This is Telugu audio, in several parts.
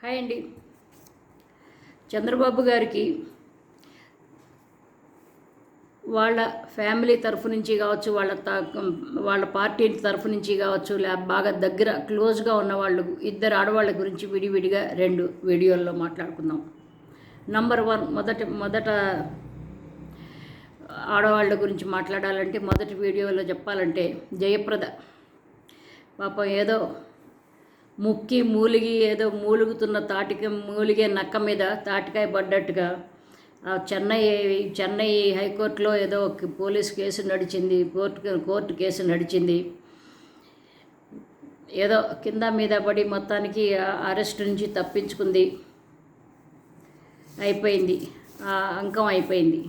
హాయ్ అండి. చంద్రబాబు గారికి వాళ్ళ ఫ్యామిలీ తరఫు నుంచి కావచ్చు వాళ్ళ వాళ్ళ పార్టీ తరఫు నుంచి కావచ్చు లే బాగా దగ్గర క్లోజ్గా ఉన్న వాళ్ళు ఇద్దరు ఆడవాళ్ళ గురించి విడివిడిగా రెండు వీడియోల్లో మాట్లాడుకుందాం. నంబర్ వన్ మొదట మొదట ఆడవాళ్ళ గురించి మాట్లాడాలంటే మొదటి వీడియోలో చెప్పాలంటే జయప్రద. పాపం ఏదో ముక్కి మూలిగి ఏదో మూలుగుతున్న తాటిక మూలిగే నక్క మీద తాటికాయ పడ్డట్టుగా ఆ చెన్నై చెన్నై హైకోర్టులో ఏదో ఒక పోలీస్ కేసు నడిచింది కోర్టు కోర్టు కేసు నడిచింది. ఏదో కింద మీద పడి మొత్తానికి అరెస్ట్ నుంచి తప్పించుకుంది. అయిపోయింది. ఆ అంకం అయిపోయింది.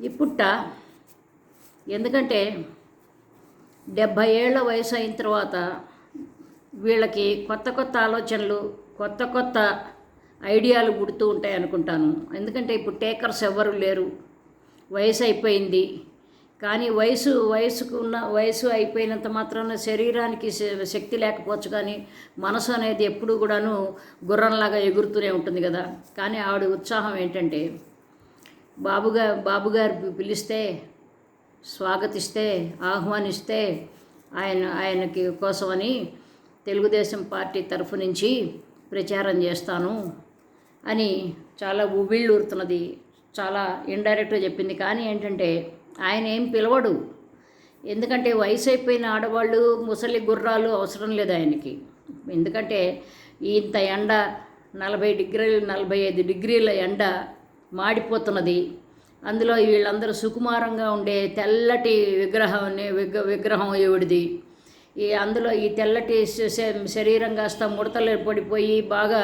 ఈ పుట్ట ఎందుకంటే డెబ్భై ఏళ్ళ వయసు అయిన తర్వాత వీళ్ళకి కొత్త కొత్త ఆలోచనలు కొత్త కొత్త ఐడియాలు పుడుతూ ఉంటాయి అనుకుంటాను. ఎందుకంటే ఇప్పుడు టేకర్స్ ఎవ్వరు లేరు. వయసు అయిపోయింది. కానీ వయసు వయసుకు ఉన్న వయసు అయిపోయినంత మాత్రాన శరీరానికి శ- శక్తి లేకపోవచ్చు కానీ మనసు అనేది ఎప్పుడూ కూడాను గుర్రంలాగా ఎగురుతూనే ఉంటుంది కదా. కానీ ఆవిడ ఉత్సాహం ఏంటంటే బాబుగా బాబుగారు పిలిస్తే స్వాగతిస్తే ఆహ్వానిస్తే ఆయన ఆయనకి కోసమని తెలుగుదేశం పార్టీ తరఫు నుంచి ప్రచారం చేస్తాను అని చాలా ఉవ్విళ్ళూరుతున్నది. చాలా ఇండైరెక్ట్గా చెప్పింది. కానీ ఏంటంటే ఆయన ఏం పిలవడు. ఎందుకంటే వయసు అయిపోయిన ఆడవాళ్ళు ముసలి గుర్రాలు అవసరం లేదు ఆయనకి. ఎందుకంటే ఇంత ఎండ నలభై డిగ్రీలు నలభై ఐదు డిగ్రీల ఎండ మాడిపోతున్నది. అందులో వీళ్ళందరూ సుకుమారంగా ఉండే తెల్లటి విగ్రహం విగ్ర విగ్రహం ఈవిడిది ఈ అందులో ఈ తెల్లటి శరీరం కాస్త ముడతలు పడిపోయి బాగా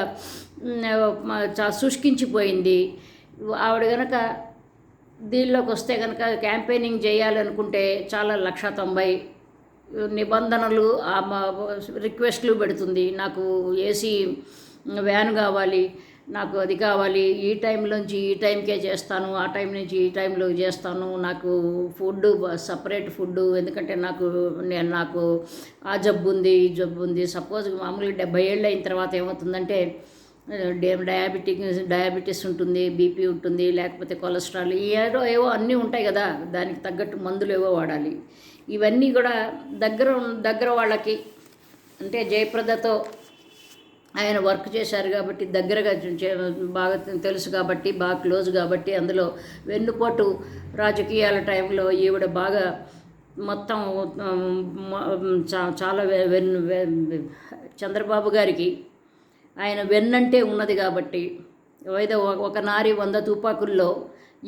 శుష్కించిపోయింది. ఆవిడ గనక దీనిలోకి వస్తే కనుక క్యాంపెయినింగ్ చేయాలనుకుంటే చాలా లక్ష తొంభై నిబంధనలు రిక్వెస్ట్లు పెడుతుంది. నాకు ఏసీ వ్యాన్ కావాలి. నాకు అది కావాలి ఈ టైంలోంచి ఈ టైంకే చేస్తాను ఆ టైం నుంచి ఈ టైంలో చేస్తాను నాకు ఫుడ్ సపరేట్ ఫుడ్ ఎందుకంటే నాకు నేను నాకు ఆ జబ్బు ఉంది ఈ జబ్బు ఉంది. సపోజ్ మామూలుగా డెబ్బై ఏళ్ళు అయిన తర్వాత ఏమవుతుందంటే డే- డయాబెటిక్ డయాబెటీస్ ఉంటుంది బీపీ ఉంటుంది లేకపోతే కొలెస్ట్రాల్ ఏదో ఏవో అన్నీ ఉంటాయి కదా దానికి తగ్గట్టు మందులు ఏవో వాడాలి. ఇవన్నీ కూడా దగ్గర దగ్గర వాళ్ళకి అంటే జయప్రదతో ఆయన వర్క్ చేశారు కాబట్టి దగ్గరగా చే- బాగా తెలుసు కాబట్టి బాగా క్లోజ్ కాబట్టి అందులో వెన్నుపోటు రాజకీయాల టైంలో ఈవిడ బాగా మొత్తం చా- చాలా వె- వెన్ను చంద్రబాబు గారికి ఆయన వెన్నంటే ఉన్నది కాబట్టి ఏదో ఒక- ఒక నారి వంద తుపాకుల్లో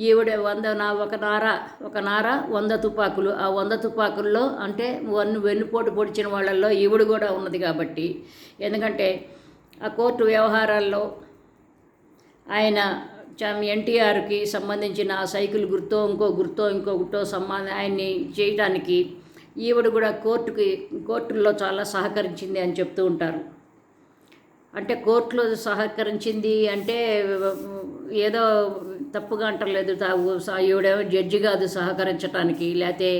ఈవిడ వంద నా ఒక నార ఒక నార వంద తుపాకులు ఆ వంద తుపాకుల్లో అంటే వన్ను వెన్నుపోటు పొడిచిన వాళ్ళల్లో ఈవిడ కూడా ఉన్నది కాబట్టి ఎందుకంటే ఆ కోర్టు వ్యవహారాల్లో ఆయన ఎన్టీఆర్కి సంబంధించిన ఆ సైకిల్ గుర్తో ఇంకో గుర్తో ఇంకో సంబంధ సంబంధం ఆయన్ని చేయటానికి ఈవిడ కూడా కోర్టుకి కోర్టుల్లో చాలా సహకరించింది అని చెప్తూ ఉంటారు. అంటే కోర్టులో సహకరించింది అంటే ఏదో తప్పుగా అంటలేదు. ఈవిడేమో జడ్జి కాదు సహకరించడానికి లేకపోతే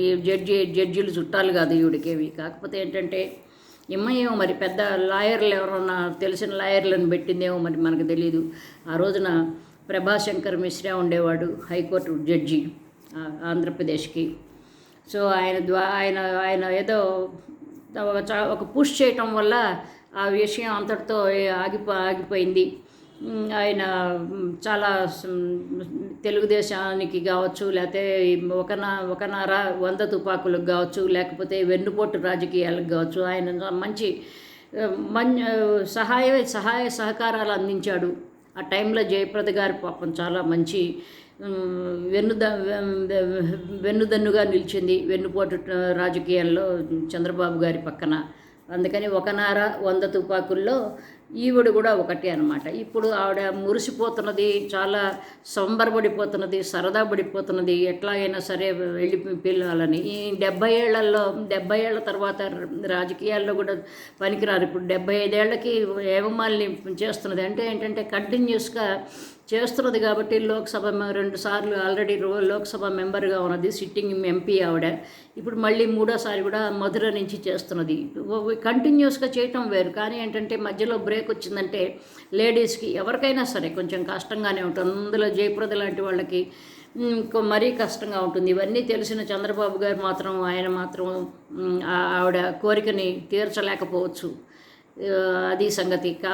ఈ జడ్జి జడ్జిలు చుట్టాలు కాదు ఈవిడకేవి. కాకపోతే ఏంటంటే ఇమ్మయేమో మరి పెద్ద లాయర్లు ఎవరన్నా తెలిసిన లాయర్లను పెట్టిందేమో మరి మనకు తెలియదు ఆ రోజున ప్రభాశంకర్ మిశ్రా ఉండేవాడు హైకోర్టు జడ్జి ఆంధ్రప్రదేశ్కి. సో ఆయన ద్వా ఆయన ఆయన ఏదో ఒక చా- ఒక పుష్ చేయటం వల్ల ఆ విషయం అంతటితో ఆగిపో ఆగిపోయింది. ఆయన చాలా తెలుగుదేశానికి కావచ్చు లేకపోతే ఒక ఒకనార వంద తుపాకులకు కావచ్చు లేకపోతే వెన్నుపోటు రాజకీయాలకు కావచ్చు ఆయన మంచి మన్ సహాయ సహాయ సహకారాలు అందించాడు. ఆ టైంలో జయప్రద గారి పాపం చాలా మంచి వెన్నుద వెన్నుదన్నుగా నిలిచింది వెన్నుపోటు రాజకీయాల్లో చంద్రబాబు గారి పక్కన. అందుకని ఒక నార వంద తుపాకుల్లో ఈవిడ కూడా ఒకటి అనమాట ఇప్పుడు ఆవిడ మురిసిపోతున్నది చాలా సంబరపడిపోతున్నది సరదా పడిపోతున్నది ఎట్లా అయినా సరే వెళ్ళి పిల్లలని ఈ డెబ్బై ఏళ్ళలో డెబ్బై ఏళ్ళ తర్వాత రాజకీయాల్లో కూడా పనికిరారు. ఇప్పుడు డెబ్బై ఐదేళ్ళకి ఏమమాలిని చేస్తున్నది. అంటే ఏంటంటే కంటిన్యూస్గా చేస్తున్నది కాబట్టి లోక్సభ రెండు సార్లు ఆల్రెడీ రో లోక్సభ మెంబర్గా ఉన్నది సిట్టింగ్ ఎంపీ ఆవిడ. ఇప్పుడు మళ్ళీ మూడోసారి కూడా మధుర నుంచి చేస్తున్నది. కంటిన్యూస్గా చేయటం వేరు. కానీ ఏంటంటే మధ్యలో బ్రేక్ వచ్చిందంటే లేడీస్కి ఎవరికైనా సరే కొంచెం కష్టంగానే ఉంటుంది. అందులో జయప్రద లాంటి వాళ్ళకి మరీ కష్టంగా ఉంటుంది. ఇవన్నీ తెలిసిన చంద్రబాబు గారు మాత్రం ఆయన మాత్రం ఆవిడ కోరికని తీర్చలేకపోవచ్చు. అది సంగతి. కా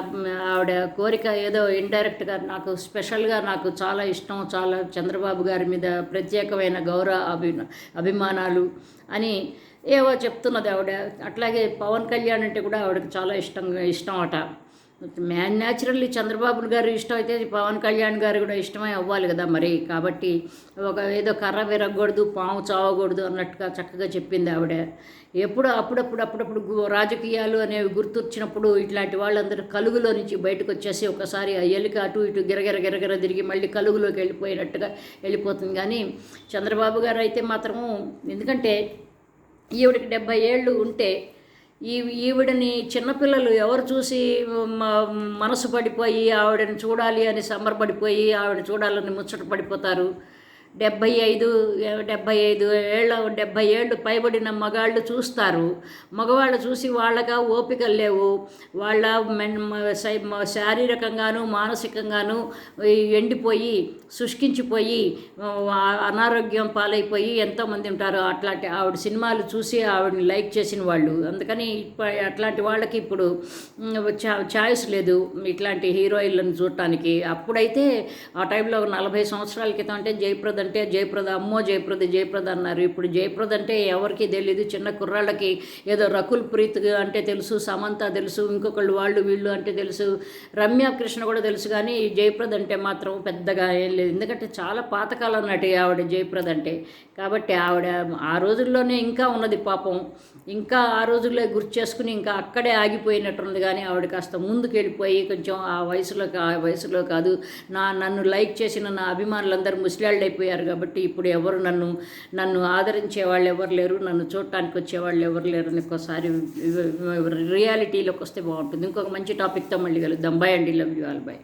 ఆవిడ కోరిక ఏదో ఇండైరెక్ట్గా నాకు స్పెషల్గా నాకు చాలా ఇష్టం చాలా చంద్రబాబు గారి మీద ప్రత్యేకమైన గౌరవ అభి అభిమానాలు అని ఏవో చెప్తున్నది ఆవిడ. అట్లాగే పవన్ కళ్యాణ్ అంటే కూడా ఆవిడకి చాలా ఇష్టంగా ఇష్టం అట. మ్యాన్ న్యాచురల్లీ చంద్రబాబు గారు ఇష్టం అయితే పవన్ కళ్యాణ్ గారు కూడా ఇష్టమై అవ్వాలి కదా మరి. కాబట్టి ఒక ఏదో కర్ర విరగకూడదు పాము చావకూడదు అన్నట్టుగా చక్కగా చెప్పింది ఆవిడ. ఎప్పుడు అప్పుడప్పుడు అప్పుడప్పుడు రాజకీయాలు అనేవి గుర్తొచ్చినప్పుడు ఇట్లాంటి వాళ్ళందరూ కలుగులో నుంచి బయటకు వచ్చేసి ఒకసారి ఆ ఎలిక అటు ఇటు గిరగిర గిరగిర తిరిగి మళ్ళీ కలుగులోకి వెళ్ళిపోయినట్టుగా వెళ్ళిపోతుంది. కానీ చంద్రబాబు గారు అయితే మాత్రము ఎందుకంటే ఈవిడికి డెబ్బై ఏళ్ళు ఉంటే ఈ ఈవిడని చిన్నపిల్లలు ఎవరు చూసి మనసు పడిపోయి ఆవిడని చూడాలి అని సంబరపడిపోయి ఆవిడ చూడాలని ముచ్చట పడిపోతారు? డెబ్బై ఐదు డెబ్బై ఐదు ఏళ్ళ డెబ్బై ఏళ్ళు పైబడిన మగాళ్ళు చూస్తారు. మగవాళ్ళు చూసి వాళ్ళగా ఓపికలు లేవు. వాళ్ళ మెన్ శారీరకంగాను మానసికంగాను ఎండిపోయి శుష్కించిపోయి అనారోగ్యం పాలైపోయి ఎంతోమంది ఉంటారు. అట్లాంటి ఆవిడ సినిమాలు చూసి ఆవిడని లైక్ చేసిన వాళ్ళు. అందుకని అట్లాంటి వాళ్ళకి ఇప్పుడు చా- ఛాయిస్ లేదు ఇట్లాంటి హీరోయిన్లను చూడటానికి. అప్పుడైతే ఆ టైంలో నలభై సంవత్సరాల క్రితం అంటే జయప్రద అంటే జయప్రద అమ్మో జయప్రద జయప్రద అన్నారు. ఇప్పుడు జయప్రద అంటే ఎవరికి తెలియదు చిన్న కుర్రాళ్ళకి ఏదో రకుల్ ప్రీత్ అంటే తెలుసు సమంత తెలుసు ఇంకొకళ్ళు వాళ్ళు వీళ్ళు అంటే తెలుసు రమ్య కృష్ణ కూడా తెలుసు. కానీ జయప్రద అంటే మాత్రం పెద్దగా ఏం లేదు. ఎందుకంటే చాలా పాతకాలం నటి ఆవిడ జయప్రద అంటే. కాబట్టి ఆవిడ ఆ రోజుల్లోనే ఇంకా ఉన్నది పాపం. ఇంకా ఆ రోజుల్లో గుర్తు చేసుకుని ఇంకా అక్కడే ఆగిపోయినట్టుంది కానీ ఆవిడ కాస్త ముందుకు వెళ్ళిపోయి కొంచెం ఆ వయసులో ఆ వయసులో కాదు. నా నన్ను లైక్ చేసిన నా అభిమానులందరూ ముసలాళ్ళు అయిపోయారు కాబట్టి ఇప్పుడు ఎవరు నన్ను నన్ను ఆదరించే వాళ్ళు ఎవరు లేరు నన్ను చూడటానికి వచ్చేవాళ్ళు ఎవరు లేరు అని ఒకసారి రియాలిటీలోకి వస్తే బాగుంటుంది. ఇంకొక మంచి టాపిక్తో మళ్ళీ కలుద్దాం. బాయ్ అండి. Love you all bye